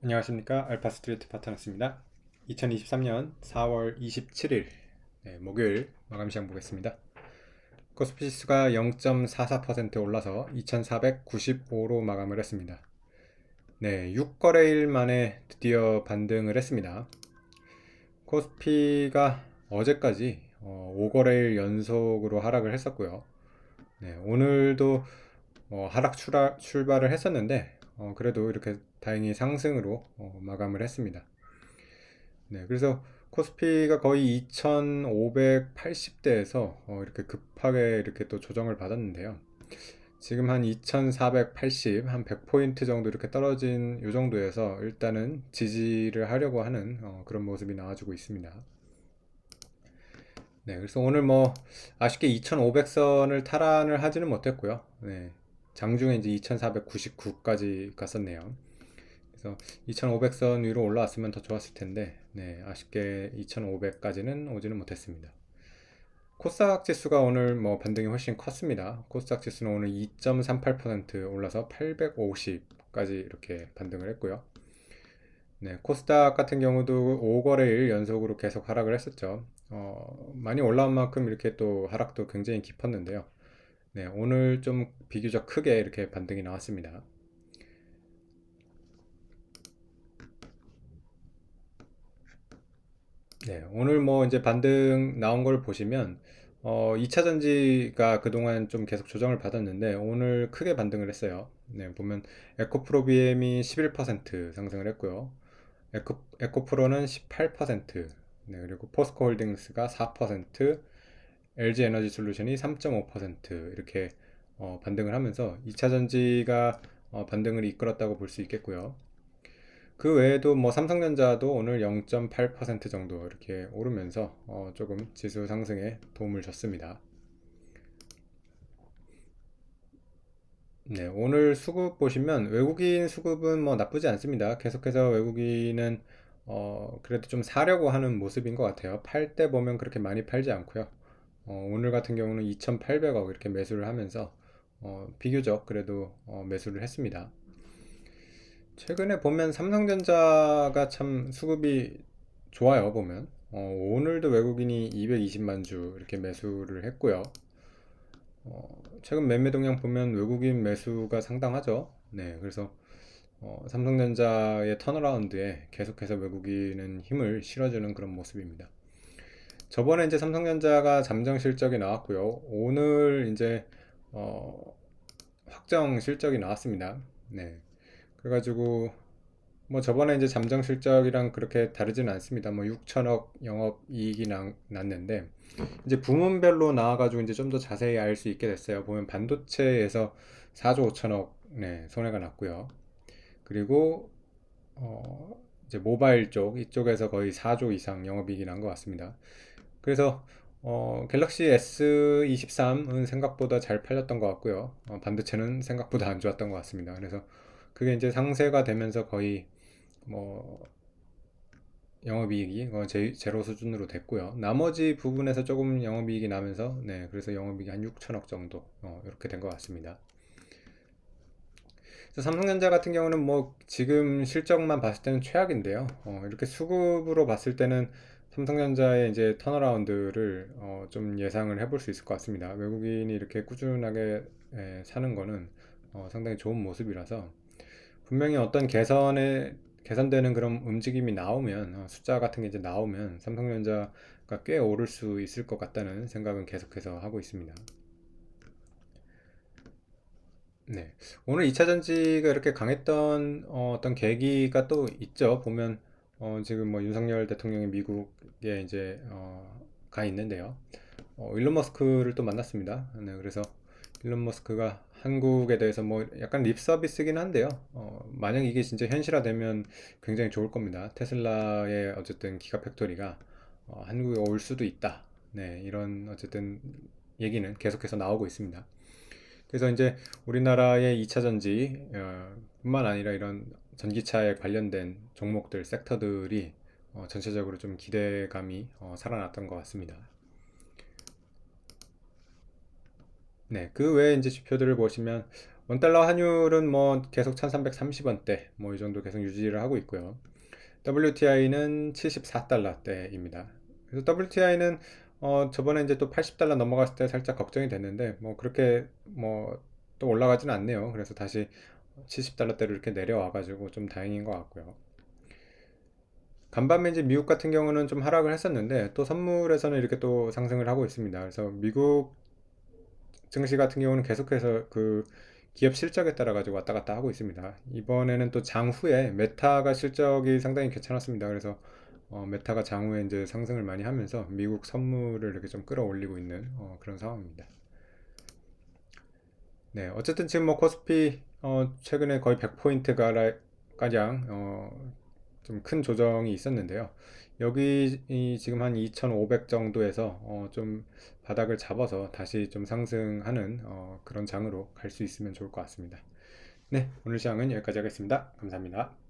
안녕하십니까 알파 스트리트 파트너스입니다. 2023년 4월 27일 네, 목요일 마감 시장 보겠습니다. 코스피 지수가 0.44% 올라서 2,495로 마감을 했습니다. 네, 6거래일 만에 드디어 반등을 했습니다. 코스피가 어제까지 어, 5거래일 연속으로 하락을 했었고요. 네, 오늘도 어, 하락 출하, 출발을 했었는데 어, 그래도 이렇게 다행히 상승으로 어, 마감을 했습니다. 네, 그래서 코스피가 거의 2,580대에서 어, 이렇게 급하게 이렇게 또 조정을 받았는데요. 지금 한 2,480, 한 100포인트 정도 이렇게 떨어진 이 정도에서 일단은 지지를 하려고 하는 어, 그런 모습이 나와주고 있습니다. 네, 그래서 오늘 뭐 아쉽게 2,500선을 탈환을 하지는 못했고요. 네, 장중에 이제 2499까지 갔었네요. 그래서 2500선 위로 올라왔으면 더 좋았을 텐데, 네, 아쉽게 2500까지는 오지는 못했습니다. 코스닥 지수가 오늘 뭐 반등이 훨씬 컸습니다. 코스닥 지수는 오늘 2.38% 올라서 850까지 이렇게 반등을 했고요. 네, 코스닥 같은 경우도 5거래일 연속으로 계속 하락을 했었죠. 어, 많이 올라온 만큼 이렇게 또 하락도 굉장히 깊었는데요. 네, 오늘 좀 비교적 크게 이렇게 반등이 나왔습니다. 네, 오늘 뭐 이제 반등 나온 걸 보시면 어, 2차 전지가 그동안 좀 계속 조정을 받았는데 오늘 크게 반등을 했어요. 네, 보면 에코프로비엠이 11% 상승을 했고요. 에코, 에코프로는 18%, 네, 그리고 포스코홀딩스가 4%, LG 에너지 솔루션이 3.5% 이렇게 어, 반등을 하면서 2차 전지가 어, 반등을 이끌었다고 볼 수 있겠고요. 그 외에도 뭐 삼성전자도 오늘 0.8% 정도 이렇게 오르면서 어, 조금 지수 상승에 도움을 줬습니다. 네, 오늘 수급 보시면 외국인 수급은 뭐 나쁘지 않습니다. 계속해서 외국인은 어, 그래도 좀 사려고 하는 모습인 것 같아요. 팔 때 보면 그렇게 많이 팔지 않고요. 어, 오늘 같은 경우는 2,800억 이렇게 매수를 하면서 어, 비교적 그래도 어, 매수를 했습니다. 최근에 보면 삼성전자가 참 수급이 좋아요, 보면. 어, 오늘도 외국인이 220만 주 이렇게 매수를 했고요. 어, 최근 매매 동향 보면 외국인 매수가 상당하죠. 네, 그래서 어, 삼성전자의 턴어라운드에 계속해서 외국인은 힘을 실어주는 그런 모습입니다. 저번에 이제 삼성전자가 잠정 실적이 나왔고요. 오늘 이제 어, 확정 실적이 나왔습니다. 네. 그래가지고 뭐 저번에 이제 잠정 실적이랑 그렇게 다르지는 않습니다. 뭐 6천억 영업 이익이 나, 났는데 이제 부문별로 나와가지고 이제 좀 더 자세히 알 수 있게 됐어요. 보면 반도체에서 4조 5천억 네, 손해가 났고요. 그리고 어, 이제 모바일 쪽 이쪽에서 거의 4조 이상 영업이익이 난 것 같습니다. 그래서 어, 갤럭시 S23은 생각보다 잘 팔렸던 것 같고요. 어, 반도체는 생각보다 안 좋았던 것 같습니다. 그래서 그게 이제 상세가 되면서 거의 뭐 영업이익이 어, 제, 제로 수준으로 됐고요. 나머지 부분에서 조금 영업이익이 나면서 네, 그래서 영업이익이 한 6천억 정도 어, 이렇게 된 것 같습니다. 삼성전자 같은 경우는 뭐 지금 실적만 봤을 때는 최악인데요. 어, 이렇게 수급으로 봤을 때는 삼성전자의 이제 턴어라운드를 어, 좀 예상을 해볼 수 있을 것 같습니다. 외국인이 이렇게 꾸준하게 에, 사는 거는 어, 상당히 좋은 모습이라서 분명히 어떤 개선에 개선되는 그런 움직임이 나오면 어, 숫자 같은 게 이제 나오면 삼성전자가 꽤 오를 수 있을 것 같다는 생각은 계속해서 하고 있습니다. 네. 오늘 2차 전지가 이렇게 강했던 어, 떤 계기가 또 있죠. 보면 어, 지금 뭐 윤석열 대통령이 미국에 이제 어, 가 있는데요. 어, 일론 머스크를 또 만났습니다. 네, 그래서 일론 머스크가 한국에 대해서 뭐 약간 립 서비스긴 한데요. 어, 만약 이게 진짜 현실화되면 굉장히 좋을 겁니다. 테슬라의 어쨌든 기가 팩토리가 어, 한국에 올 수도 있다. 네, 이런 어쨌든 얘기는 계속해서 나오고 있습니다. 그래서 이제 우리나라의 2차 전지 어, 뿐만 아니라 이런 전기차에 관련된 종목들, 섹터들이 어, 전체적으로 좀 기대감이 어, 살아났던 것 같습니다. 네, 그 외에 이제 지표들을 보시면 원달러 환율은 뭐 계속 1330원대 뭐 이 정도 계속 유지를 하고 있고요. WTI는 74달러대입니다. 그래서 WTI는 어 저번에 이제 또 80달러 넘어갔을 때 살짝 걱정이 됐는데 뭐 그렇게 뭐 또 올라가지는 않네요. 그래서 다시 70달러대로 이렇게 내려와 가지고 좀 다행인 것 같고요. 간밤에 이제 미국 같은 경우는 좀 하락을 했었는데 또 선물에서는 이렇게 또 상승을 하고 있습니다. 그래서 미국 증시 같은 경우는 계속해서 그 기업 실적에 따라 가지고 왔다 갔다 하고 있습니다. 이번에는 또 장후에 메타가 실적이 상당히 괜찮았습니다. 그래서 어, 메타가 장후에 이제 상승을 많이 하면서 미국 선물을 이렇게 좀 끌어올리고 있는 어, 그런 상황입니다. 네, 어쨌든 지금 뭐 코스피 어, 최근에 거의 100포인트 가량 어, 좀 큰 조정이 있었는데요. 여기 이 지금 한 2,500 정도에서 어, 좀 바닥을 잡아서 다시 좀 상승하는 어, 그런 장으로 갈 수 있으면 좋을 것 같습니다. 네, 오늘 시황은 여기까지 하겠습니다. 감사합니다.